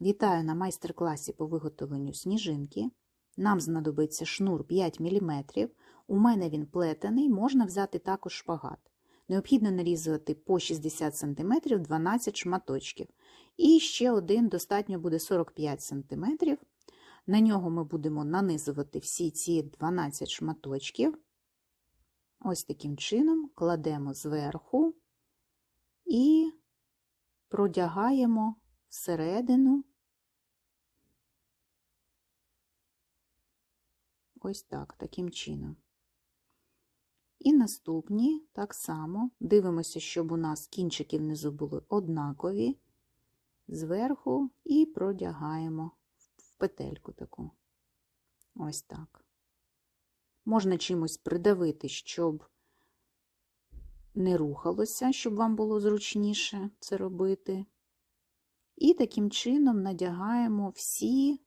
Вітаю на майстер-класі по виготовленню сніжинки. Нам знадобиться шнур 5 мм. У мене він плетений, можна взяти також шпагат. Необхідно нарізати по 60 см 12 шматочків. І ще один достатньо буде 45 см. На нього ми будемо нанизувати всі ці 12 шматочків. Ось таким чином кладемо зверху і продягаємо всередину. Ось так, таким чином. І наступні так само дивимося, щоб у нас кінчики внизу були однакові, зверху і продягаємо в петельку таку. Ось так. Можна чимось придавити, щоб не рухалося, щоб вам було зручніше це робити. І таким чином надягаємо всі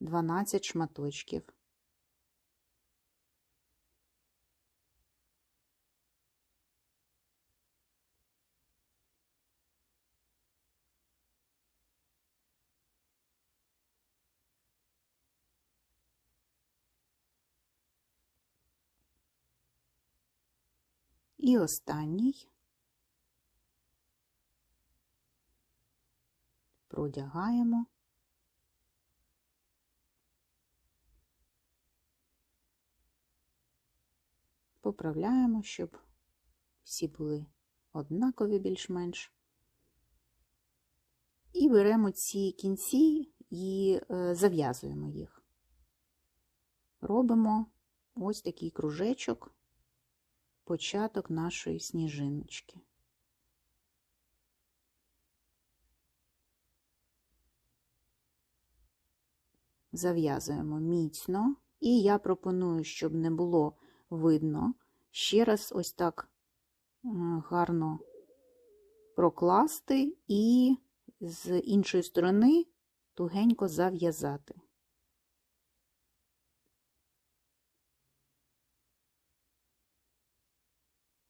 12 шматочків. І останній продягаємо. Поправляємо, щоб всі були однакові більш-менш. І беремо ці кінці і е, зав'язуємо їх. Робимо ось такий кружечок початок нашої сніжиночки. Зав'язуємо міцно, і я пропоную, щоб не було видно, ще раз ось так е, гарно прокласти і з іншої сторони тугенько зав'язати.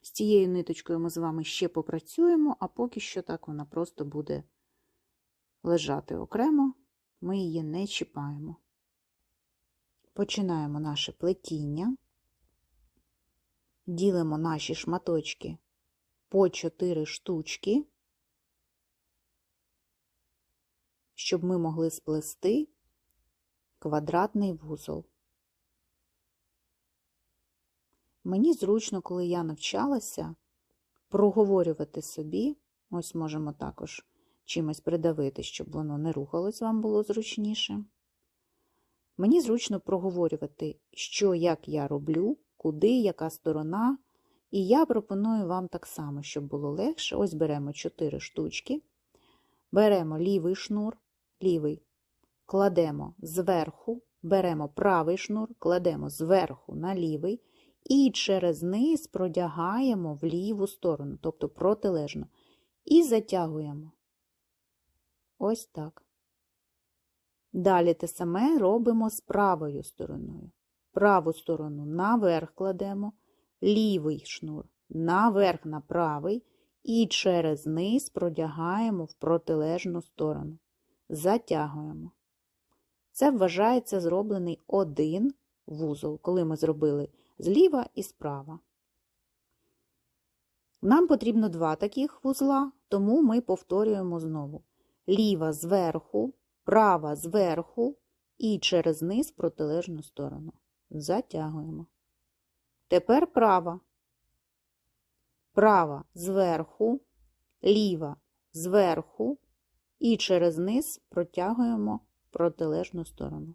З цією ниточкою ми з вами ще попрацюємо, а поки що так вона просто буде лежати окремо, ми її не чіпаємо. Починаємо наше плетіння, ділимо наші шматочки по 4 штучки, щоб ми могли сплести квадратний вузол. Мені зручно, коли я навчалася, проговорювати собі, ось можемо також чимось придавити, щоб воно не рухалось, вам було зручніше. Мені зручно проговорювати, що як я роблю, куди, яка сторона. І я пропоную вам так само, щоб було легше. Ось беремо 4 штучки, беремо лівий шнур, лівий, кладемо зверху, беремо правий шнур, кладемо зверху на лівий. І через низ продягаємо в ліву сторону, тобто протилежно, і затягуємо. Ось так. Далі те саме робимо з правою стороною. Праву сторону наверх кладемо, лівий шнур наверх на правий, і через низ продягаємо в протилежну сторону. Затягуємо. Це вважається зроблений один вузол, коли ми зробили зліва і справа. Нам потрібно два таких вузла, тому ми повторюємо знову. Ліва зверху, права зверху і через низ протилежну сторону. Затягуємо. Тепер права. Права зверху, ліва зверху і через низ протягуємо протилежну сторону.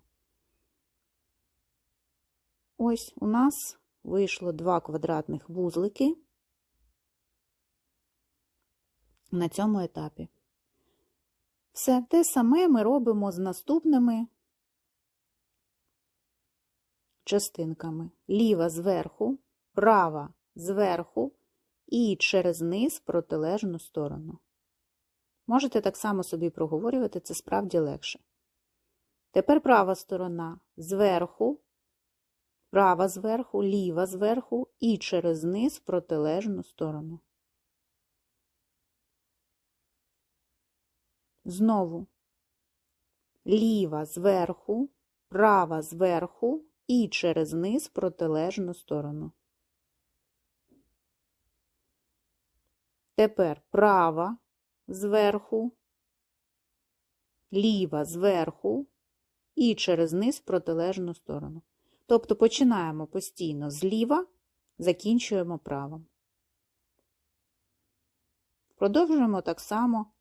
Ось у нас вийшло два квадратних вузлики на цьому етапі. Все те саме ми робимо з наступними частинками. Ліва зверху, права зверху і через низ протилежну сторону. Можете так само собі проговорювати, це справді легше. Тепер права сторона зверху права зверху, ліва зверху і через низ протилежну сторону. Знову ліва зверху, права зверху і через низ протилежну сторону. Тепер права зверху, ліва зверху і через низ протилежну сторону. Тобто починаємо постійно зліва, закінчуємо правом. Продовжуємо так само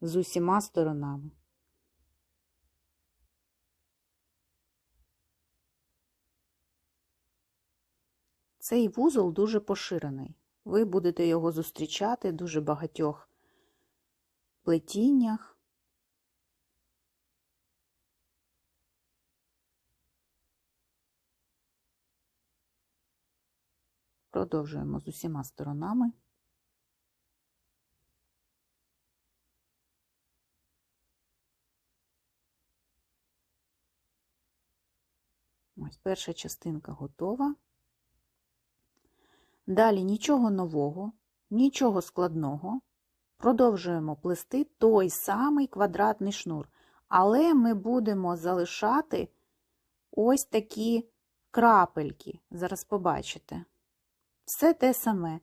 з усіма сторонами. Цей вузол дуже поширений. Ви будете його зустрічати в дуже багатьох плетіннях. Продовжуємо з усіма сторонами. Ось перша частинка готова. Далі нічого нового, нічого складного. Продовжуємо плести той самий квадратний шнур, але ми будемо залишати ось такі крапельки. Зараз побачите. Все те саме.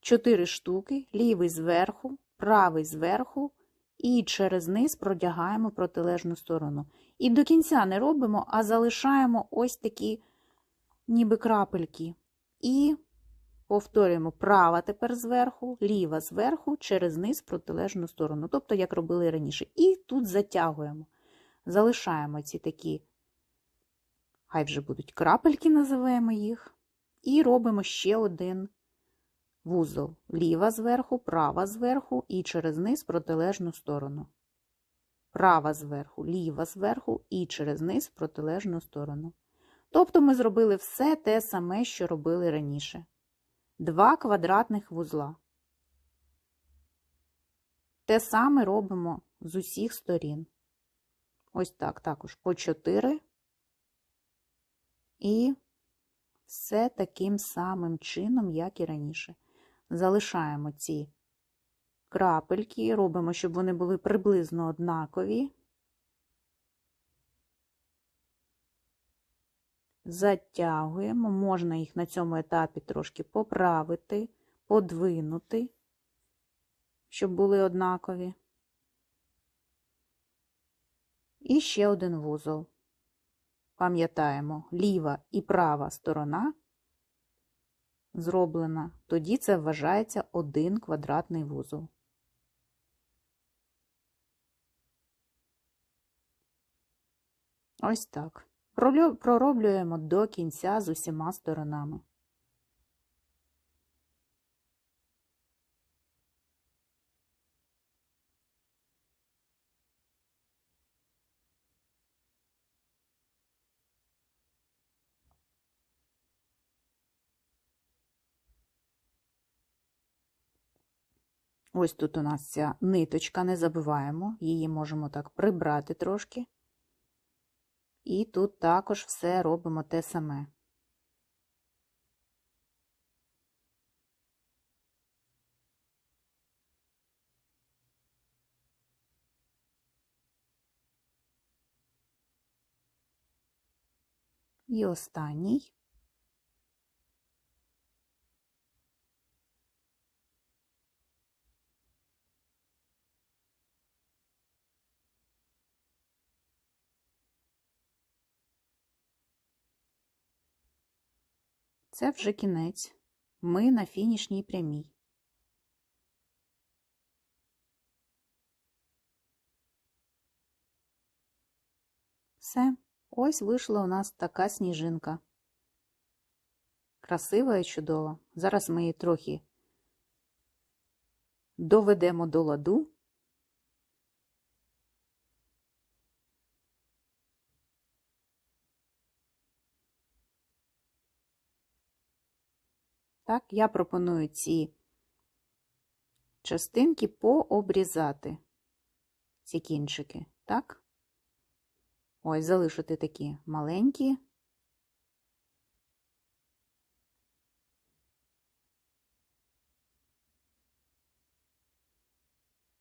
Чотири штуки, лівий зверху, правий зверху, і через низ продягаємо протилежну сторону. І до кінця не робимо, а залишаємо ось такі ніби крапельки. І повторюємо права тепер зверху, ліва зверху, через низ протилежну сторону. Тобто, як робили раніше. І тут затягуємо. Залишаємо ці такі, хай вже будуть крапельки, називаємо їх. І робимо ще один вузол. Ліва зверху, права зверху і через низ протилежну сторону. Права зверху, ліва зверху і через низ в протилежну сторону. Тобто ми зробили все те саме, що робили раніше. Два квадратних вузла. Те саме робимо з усіх сторін. Ось так, також по 4 і все таким самим чином, як і раніше. Залишаємо ці крапельки, робимо, щоб вони були приблизно однакові. Затягуємо, можна їх на цьому етапі трошки поправити, подвинути, щоб були однакові. І ще один вузол. Пам'ятаємо, ліва і права сторона зроблена, тоді це вважається один квадратний вузол. Ось так. Пророблюємо до кінця з усіма сторонами. Ось тут у нас ця ниточка, не забуваємо, її можемо так прибрати трошки. І тут також все робимо те саме. І останній. Це вже кінець. Ми на фінішній прямій. Все, ось вийшла у нас така сніжинка. Красива і чудова. Зараз ми її трохи доведемо до ладу. Так, я пропоную ці частинки пообрізати, ці кінчики, так? Ось, залишити такі маленькі.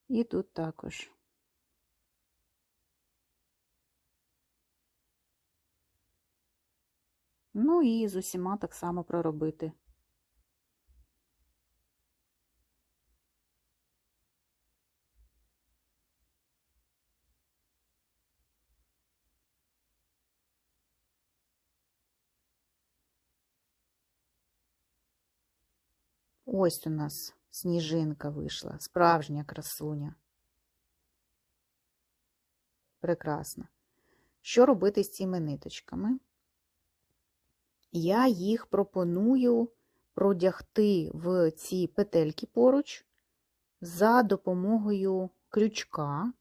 І тут також. Ну і з усіма так само проробити. Ось у нас сніжинка вийшла, справжня красуня. Прекрасно. Що робити з цими ниточками? Я їх пропоную продягти в ці петельки поруч за допомогою крючка.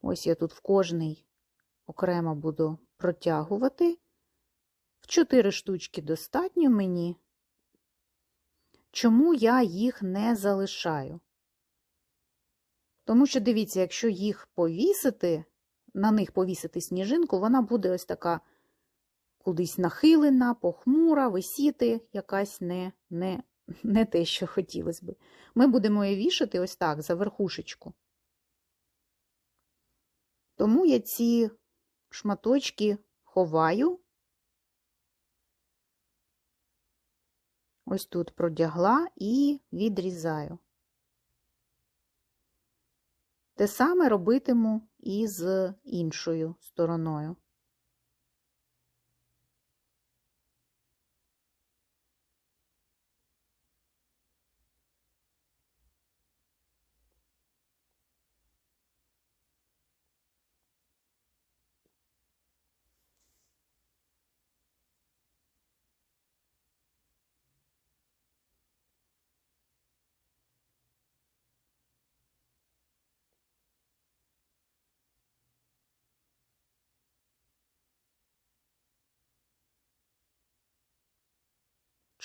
Ось я тут в кожний окремо буду протягувати. В чотири штучки достатньо мені. Чому я їх не залишаю? Тому що, дивіться, якщо їх повісити, на них повісити сніжинку, вона буде ось така кудись нахилена, похмура, висіти, якась не не, не те, що хотілося би. Ми будемо її вішати ось так, за верхушечку. Тому я ці шматочки ховаю. Ось тут продягла і відрізаю. Те саме робитиму і з іншою стороною.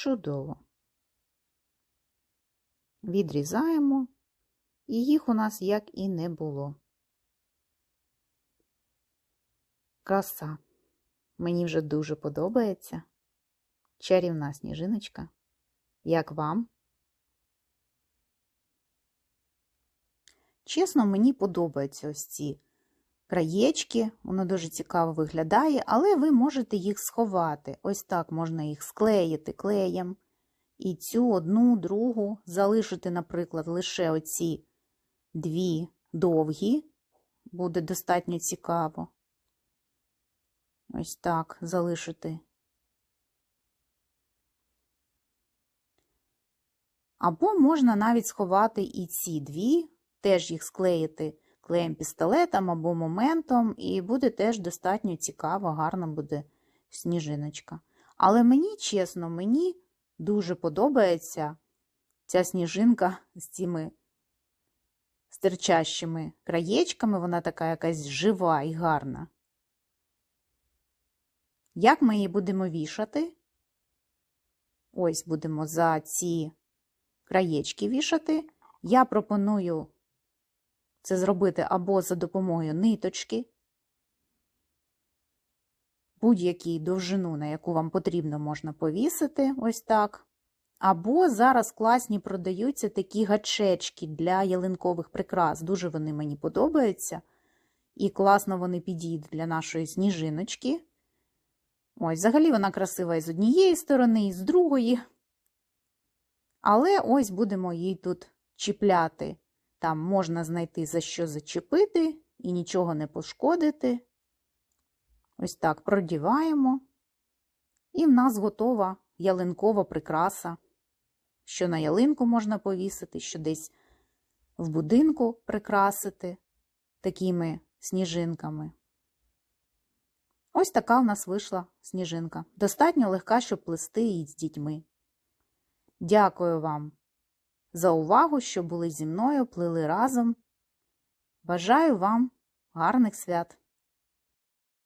Чудово. Відрізаємо, і їх у нас як і не було. Краса. Мені вже дуже подобається. Чарівна сніжиночка. Як вам? Чесно, мені подобаються ось ці краєчки, воно дуже цікаво виглядає, але ви можете їх сховати. Ось так можна їх склеїти клеєм. І цю одну, другу залишити, наприклад, лише оці дві довгі, буде достатньо цікаво. Ось так залишити. Або можна навіть сховати і ці дві, теж їх склеїти клеєм пістолетом або моментом, і буде теж достатньо цікаво, гарна буде сніжиночка. Але мені, чесно, мені дуже подобається ця сніжинка з цими стирчащими краєчками, вона така якась жива і гарна. Як ми її будемо вішати? Ось будемо за ці краєчки вішати. Я пропоную це зробити або за допомогою ниточки, будь-якій довжину, на яку вам потрібно, можна повісити, ось так. Або зараз класні продаються такі гачечки для ялинкових прикрас. Дуже вони мені подобаються. І класно вони підійдуть для нашої сніжиночки. Ось, взагалі вона красива і з однієї сторони, і з другої. Але ось будемо їй тут чіпляти там можна знайти за що зачепити і нічого не пошкодити. Ось так продіваємо. І в нас готова ялинкова прикраса, що на ялинку можна повісити, що десь в будинку прикрасити такими сніжинками. Ось така в нас вийшла сніжинка. Достатньо легка, щоб плести її з дітьми. Дякую вам за увагу, що були зі мною, плили разом. Бажаю вам гарних свят!